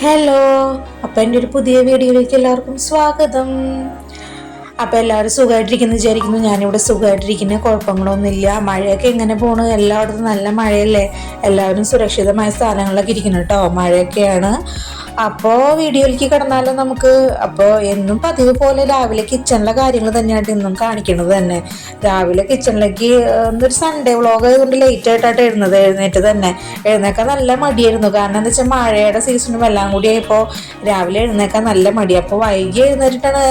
Hello അപ്പം എന്റെ ഒരു പുതിയ വീഡിയോയിലേക്ക് എല്ലാവർക്കും സ്വാഗതം. അപ്പം എല്ലാവരും സുഖമായിട്ടിരിക്കുന്നു വിചാരിക്കുന്നു. ഞാനിവിടെ സുഖമായിട്ടിരിക്കുന്ന. കുഴപ്പങ്ങളൊന്നുമില്ല. മഴയൊക്കെ എങ്ങനെ പോണു? എല്ലായിടത്തും നല്ല മഴയല്ലേ? എല്ലാവരും സുരക്ഷിതമായ സ്ഥലങ്ങളിലൊക്കെ ഇരിക്കുന്നു കേട്ടോ. മഴയൊക്കെയാണ്. അപ്പോൾ വീഡിയോയിലേക്ക് കിടന്നാലും നമുക്ക് അപ്പോൾ എന്നും പതിവ് പോലെ രാവിലെ കിച്ചണിലെ കാര്യങ്ങൾ തന്നെയാണ് ഇന്നും കാണിക്കുന്നത് തന്നെ. രാവിലെ കിച്ചണിലേക്ക് ഒരു സൺഡേ വ്ളോഗ് ആയതുകൊണ്ട് ലേറ്റ് ആയിട്ടാണ് എഴുന്നത് എഴുന്നേറ്റ് തന്നെ. എഴുന്നേക്കാൻ നല്ല മടിയായിരുന്നു. കാരണം എന്താ വെച്ചാൽ മഴയുടെ സീസണും എല്ലാം കൂടി ആയപ്പോൾ രാവിലെ എഴുന്നേക്കാൻ നല്ല മടി. അപ്പോൾ വൈകി എഴുന്നേറ്റിട്ടാണ്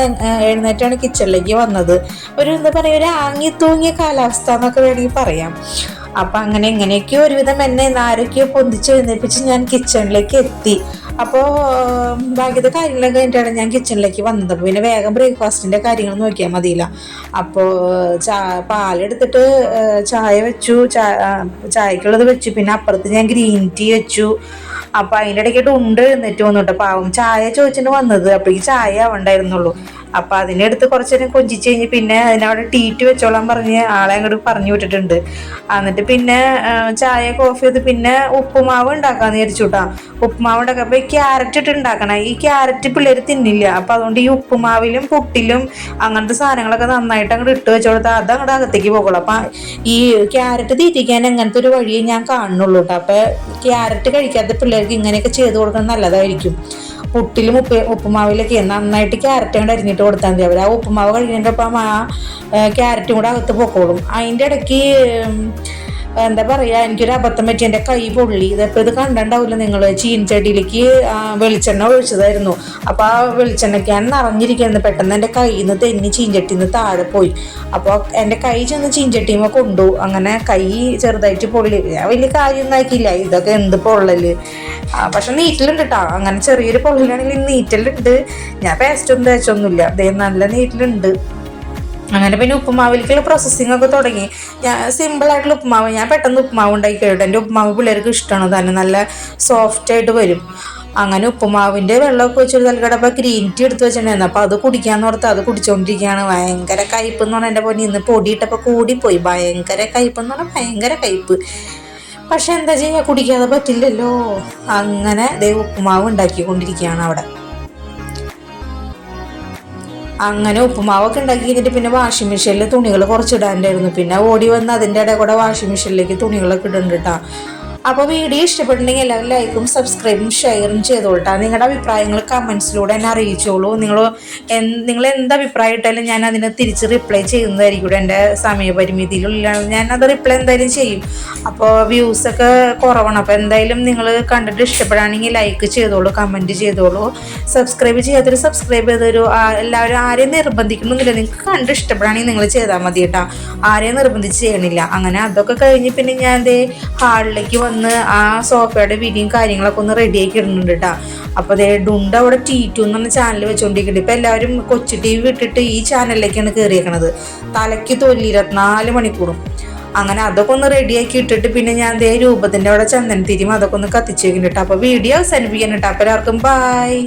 എഴുന്നേറ്റാണ് കിച്ചണിലേക്ക് വന്നത്. ഒരു എന്താ പറയുക ഒരു ആങ്ങി തൂങ്ങിയ കാലാവസ്ഥ എന്നൊക്കെ വേണമെങ്കിൽ പറയാം. അപ്പം അങ്ങനെ എങ്ങനെയൊക്കെയോ ഒരുവിധം എന്നെ ആരൊക്കെയോ പൊന്തിച്ച് എഴുന്നേപ്പിച്ച് ഞാൻ കിച്ചണിലേക്ക് എത്തി. അപ്പോൾ ബാക്കിയത്തെ കാര്യങ്ങളൊക്കെ കഴിഞ്ഞിട്ടാണ് ഞാൻ കിച്ചണിലേക്ക് വന്നത്. അപ്പോൾ പിന്നെ വേഗം ബ്രേക്ക്ഫാസ്റ്റിന്റെ കാര്യങ്ങൾ നോക്കിയാൽ മതിയില്ല. അപ്പോൾ ചാ പാലെടുത്തിട്ട് ചായ വെച്ചു. ചായക്കുള്ളത് വെച്ചു. പിന്നെ അപ്പുറത്ത് ഞാൻ ഗ്രീൻ ടീ വെച്ചു. അപ്പോൾ അതിന്റെ ഇടയ്ക്കായിട്ട് ഉണ്ട് എന്നിട്ട് വന്നു കേട്ടോ. പാവം ചായ ചോദിച്ചിട്ട് വന്നത്. ഈ ചായ ആവണ്ടായിരുന്നുള്ളൂ. അപ്പോൾ അതിനെടുത്ത് കുറച്ചേരം കൊഞ്ചിച്ച് കഴിഞ്ഞ് പിന്നെ അതിനവിടെ ടീറ്റ് വെച്ചോളാൻ പറഞ്ഞ് ആളെ അങ്ങോട്ട് പറഞ്ഞു വിട്ടിട്ടുണ്ട്. എന്നിട്ട് പിന്നെ ചായ കോഫി അത് പിന്നെ ഉപ്പുമാവ് ഉണ്ടാക്കാന്ന് വിചാരിച്ചു കേട്ടോ ഉപ്പുമാവ് ഉണ്ടാക്കാം അപ്പോൾ ഈ ക്യാരറ്റ് ഇട്ട് ഉണ്ടാക്കണം. ഈ ക്യാരറ്റ് പിള്ളേർ തിന്നില്ല. അപ്പൊ അതുകൊണ്ട് ഈ ഉപ്പുമാവിലും പുട്ടിലും അങ്ങനത്തെ സാധനങ്ങളൊക്കെ നന്നായിട്ട് അങ്ങോട്ട് ഇട്ട് വെച്ചു അത് അങ്ങോട്ട് അകത്തേക്ക് പോകുള്ളൂ അപ്പം ഈ ക്യാരറ്റ് തീറ്റിക്കാൻ അങ്ങനത്തെ ഒരു വഴിയെ ഞാൻ കാണുന്നുള്ളൂ കേട്ടോ അപ്പൊ ക്യാരറ്റ് കഴിക്കാത്ത പിള്ളേർക്ക് ഇങ്ങനെയൊക്കെ ചെയ്ത് കൊടുക്കുന്നത് നല്ലതായിരിക്കും. പുട്ടിലും ഉപ്പ് ഉപ്പുമാവിലൊക്കെ നന്നായിട്ട് ക്യാരറ്റ് കൊണ്ട് അരിഞ്ഞിട്ട് കൊടുത്താൽ മതി. അവർ ആ ഉപ്പുമാവ് കഴിഞ്ഞിട്ടപ്പം ആ ക്യാരറ്റും കൂടെ അകത്ത് പൊക്കോളും. അതിന്റെ ഇടയ്ക്ക് എന്താ പറയാ എനിക്കൊരു അബദ്ധം പറ്റി. എന്റെ കൈ പൊള്ളി. ഇതപ്പോൾ ഇത് കണ്ടിട്ടുണ്ടാവില്ല നിങ്ങൾ ചീൻചട്ടിയിലേക്ക് വെളിച്ചെണ്ണ ഒഴിച്ചതായിരുന്നു. അപ്പോൾ ആ വെളിച്ചെണ്ണയ്ക്കാൻ നിറഞ്ഞിരിക്കുന്നത് പെട്ടെന്ന് എന്റെ കൈയിൽ നിന്ന് തെന്നി ചീൻചട്ടിയിൽ നിന്ന് താഴെ പോയി. അപ്പോൾ എന്റെ കൈ ചെന്ന് ചീൻചട്ടിയുമ്പോൾ കൊണ്ടു. അങ്ങനെ കൈ ചെറുതായിട്ട് പൊള്ളി. ഞാൻ വലിയ കാര്യമൊന്നും ആക്കിയില്ല. ഇതൊക്കെ എന്ത് പൊള്ളൽ? പക്ഷെ നീറ്റിലുണ്ട് കേട്ടോ അങ്ങനെ ചെറിയൊരു പൊള്ളലാണെങ്കിൽ നീറ്റലുണ്ട്. ഞാൻ പേസ്റ്റൊന്നും തേച്ചൊന്നുമില്ല. അതേ നല്ല നീറ്റിലുണ്ട്. അങ്ങനെ പിന്നെ ഉപ്പുമാവിലേക്കുള്ള പ്രോസസ്സിംഗ് ഒക്കെ തുടങ്ങി. ഞാൻ സിമ്പിളായിട്ടുള്ള ഉപ്പുമാവ്. ഞാൻ പെട്ടെന്ന് ഉപ്പുമാവ് ഉണ്ടാക്കി കഴിയും എന്റെ ഉപ്പുമാവ് പിള്ളേർക്ക് ഇഷ്ടമാണ്. തന്നെ നല്ല സോഫ്റ്റ് ആയിട്ട് വരും. അങ്ങനെ ഉപ്പുമാവിന്റെ വെള്ളമൊക്കെ വെച്ചൊരു തലക്കടപ്പോൾ ഗ്രീൻ ടീ എടുത്ത് വെച്ചിട്ടുണ്ടായിരുന്നു. അപ്പോൾ അത് കുടിക്കാൻ ഓർത്ത് അത് കുടിച്ചുകൊണ്ടിരിക്കുകയാണ് ഭയങ്കര കയ്പ്പ് എന്ന് പറഞ്ഞാൽ എന്റെ പോലെ ഇന്ന് പൊടിയിട്ടപ്പോൾ കൂടിപ്പോയി. ഭയങ്കര കയ്പ്പ് എന്ന് പറഞ്ഞാൽ ഭയങ്കര കയ്പ്പ്. പക്ഷെ എന്താ ചെയ്യുക കുടിക്കാതെ പറ്റില്ലല്ലോ. അങ്ങനെ ദേ ഉപ്പുമാവ് ഉണ്ടാക്കിക്കൊണ്ടിരിക്കുകയാണ് അവിടെ. അങ്ങനെ ഉപ്പുമാവൊക്കെ ഉണ്ടാക്കി കഴിഞ്ഞിട്ട് പിന്നെ വാഷിംഗ് മെഷീനിൽ തുണികൾ കുറച്ചിടാണ്ടായിരുന്നു പിന്നെ ഓടി വന്ന് അതിന്റെ ഇടയിൽ കൂടെ വാഷിംഗ് മെഷീനിലേക്ക് തുണികളൊക്കെ ഇടുന്നുണ്ട് കേട്ടോ അപ്പോൾ വീഡിയോ ഇഷ്ടപ്പെട്ടിട്ടുണ്ടെങ്കിൽ എല്ലാവരും ലൈക്കും സബ്സ്ക്രൈബും ഷെയറും ചെയ്തോളട്ടാ. നിങ്ങളുടെ അഭിപ്രായങ്ങൾ കമൻസിലൂടെ എന്നെ അറിയിച്ചോളൂ. നിങ്ങൾ നിങ്ങൾ എന്ത് അഭിപ്രായം ഇട്ടാലും ഞാൻ അതിനെ തിരിച്ച് റിപ്ലൈ ചെയ്യുന്നതായിരിക്കും എന്റെ സമയപരിമിതിയിലുള്ള. ഞാൻ അത് റിപ്ലൈ എന്തായാലും ചെയ്യും. അപ്പോൾ വ്യൂസൊക്കെ കുറവാണ്. അപ്പോൾ എന്തായാലും നിങ്ങൾ കണ്ടിട്ട് ഇഷ്ടപ്പെടുകയാണെങ്കിൽ ലൈക്ക് ചെയ്തോളൂ കമന്റ് ചെയ്തോളൂ. സബ്സ്ക്രൈബ് ചെയ്യാത്തൊരു സബ്സ്ക്രൈബ് ചെയ്തൊരു എല്ലാവരും ആരെയും നിർബന്ധിക്കുന്നില്ല നിങ്ങൾക്ക് കണ്ട് ഇഷ്ടപ്പെടുകയാണെങ്കിൽ നിങ്ങൾ ചെയ്താൽ മതി കേട്ടോ ആരെയും നിർബന്ധിച്ച് ചെയ്യണില്ല. അങ്ങനെ അതൊക്കെ കഴിഞ്ഞ് പിന്നെ ഞാൻ ദേ ഹാളിലേക്ക് വന്ന്. ഒന്ന് ആ സോഫയുടെ വിരിയും കാര്യങ്ങളൊക്കെ ഒന്ന് റെഡിയാക്കി ഇടുന്നുണ്ട് കേട്ടോ അപ്പോൾ അതേ ഡുണ്ട അവിടെ ടി ടു എന്ന് പറഞ്ഞ ചാനൽ വെച്ചുകൊണ്ടിരിക്കുന്നുണ്ട് ഇപ്പൊ എല്ലാവരും കൊച്ചു ടി വി വിട്ടിട്ട് ഈ ചാനലിലേക്കാണ് കയറിയേക്കണത് തലയ്ക്ക് തൊല്ലി ഇരുപത്തിനാല് മണിക്കൂറും. അങ്ങനെ അതൊക്കെ ഒന്ന് റെഡിയാക്കി ഇട്ടിട്ട് പിന്നെ ഞാൻ ദേ രൂപത്തിന്റെ അവിടെ ചന്ദനത്തിരിയും അതൊക്കെ ഒന്ന് കത്തിച്ചു വെക്കുന്നുണ്ട് അപ്പോൾ വീഡിയോ അവസാനിപ്പിക്കാൻ കേട്ടോ അപ്പോൾ എല്ലാവർക്കും ബായ്